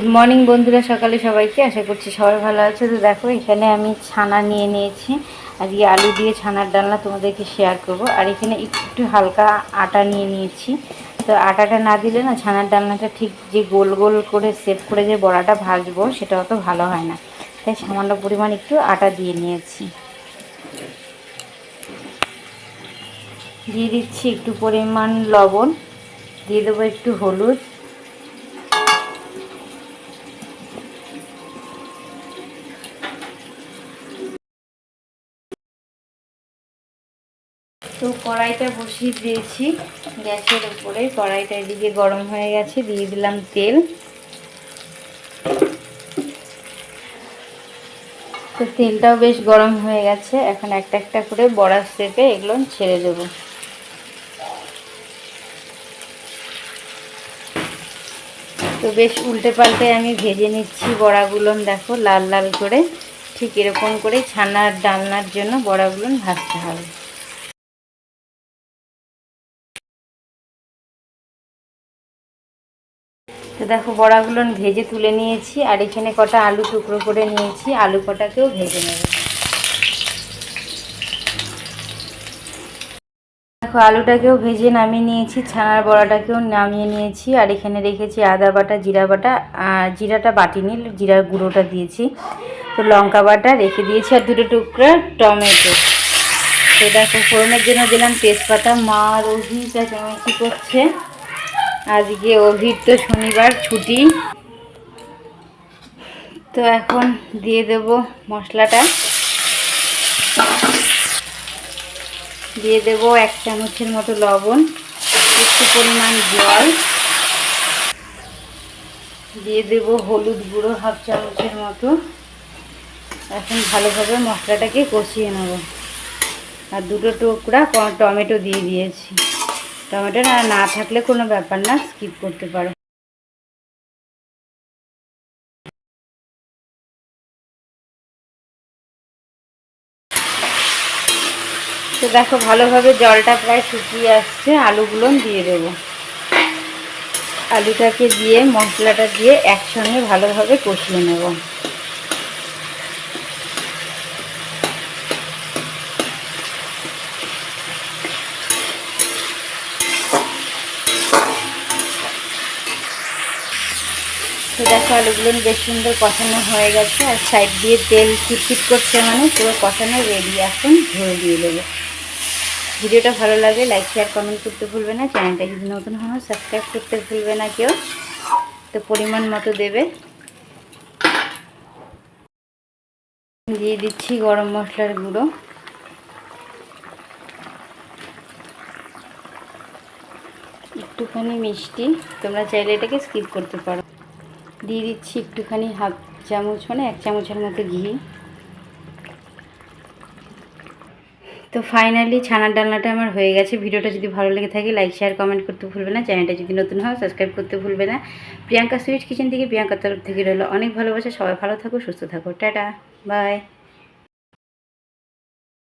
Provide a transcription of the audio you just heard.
Good morning বন্ধুরা, সকালে সবাইকে। আশা করছি সবাই ভালো আছে। তো দেখো, এখানে আমি ছানা নিয়ে নিয়েছি। আজকে আলু দিয়ে ছানার ডালনা তোমাদেরকে শেয়ার করব। আর এখানে একটু হালকা আটা নিয়ে নিয়েছি। তো আটাটা না দিলে না ছানার ডালনাটা ঠিক যে গোল গোল করে সেট করে যে বড়াটা ভাজবো, সেটা অত ভালো হয় না। তাই সামান্য পরিমাণ একটু আটা দিয়ে নিয়েছি। দিয়ে দিচ্ছি একটু পরিমাণ লবণ। দিয়ে দেবো একটু হলুদ। তো কড়াইটা বসিয়ে দিয়েছি। গ্যাসের উপরে কড়াইটা এদিকে গরম হয়ে গেছে, দিয়ে দিলাম তেল। তো তেলটাও বেশ গরম হয়ে গেছে, এখন একটা একটা করে বড়া সেপে এগুলো ছেড়ে দেবো। তো বেশ উল্টে পাল্টে আমি ভেজে নিচ্ছি বড়াগুলো, দেখো লাল লাল করে। ঠিক এরকম করে ছানার ডালনার জন্য বড়াগুলো ভাজতে হবে। তো দেখো বড়াগুলো ভেজে তুলে নিয়েছি, আর এখানে কটা আলু টুকরো করে নিয়েছি। আলু কটাকেও ভেজে নেব। দেখো, আলুটাকেও ভেজে নামিয়ে নিয়েছি, ছানার বড়াটাকেও নামিয়ে নিয়েছি, আর এখানে রেখেছি আদা বাটা, জিরা বাটা জিরাটা বাটিনি, জিরার গুঁড়োটা দিয়েছি। তো লঙ্কা বাটা রেখে দিয়েছি, আর দুটো টুকরা টমেটো। তো দেখো, ফোড়নের জন্য দিলাম তেজপাতা। মা রোহিটা কেমন কী করছে? আজকে অভির তো শনিবার ছুটি। তো এখন দিয়ে দেব মশলাটা। দিয়ে দেব এক চামচের মতো লবণ, একটু পরিমাণ জল। দিয়ে দেব হলুদ গুঁড়ো হাফ চামচের মতো। এখন ভালোভাবে মশলাটাকে কষিয়ে নেব। আর দুটো টুকরা টমেটো দিয়ে দিয়েছি। টমেটো না না থাকলে কোনো ব্যাপার না স্কিপ করতে পারো। তো দেখো ভালোভাবে জলটা প্রায় শুকিয়ে আসছে, আলুগুলো দিয়ে দেব। আলুটাকে দিয়ে মশলাটা দিয়ে একসঙ্গে ভালোভাবে কষিয়ে নেব। তো দেখো আলুগুলো বেশ সুন্দর কষানো হয়ে গেছে। আর সাইড দিয়ে তেল চিটচিট করছে মানে পুরো কষানো রেডি এখন ঝোল দিয়ে দেবো। ভিডিওটা ভালো লাগে লাইক শেয়ার কমেন্ট করতে ভুলবে না। চ্যানেলটা যদি নতুন হয় সাবস্ক্রাইব করতে ভুলবে না কেউ। তো পরিমাণ মতো দেবে। দিয়ে দিচ্ছি গরম মশলার গুঁড়ো। একটুখানি মিষ্টি, তোমরা চাইলে এটাকে স্কিপ করতে পারো। দিয়ে দিচ্ছি একটুখানি হাফ চামচ মানে এক চামচের মতো ঘি। তো ফাইনালি ছানার ডালনাটা আমার হয়ে গেছে। ভিডিওটা যদি ভালো লেগে থাকে লাইক শেয়ার কমেন্ট করতে ভুলবে না। চ্যানেলটা যদি নতুন হয় সাবস্ক্রাইব করতে ভুলবে না। প্রিয়াঙ্কা সুইট কিচেন থেকে প্রিয়াঙ্কার তরফ থেকে রইল অনেক ভালোবাসা। সবাই ভালো থাকো, সুস্থ থাকো। Tata bye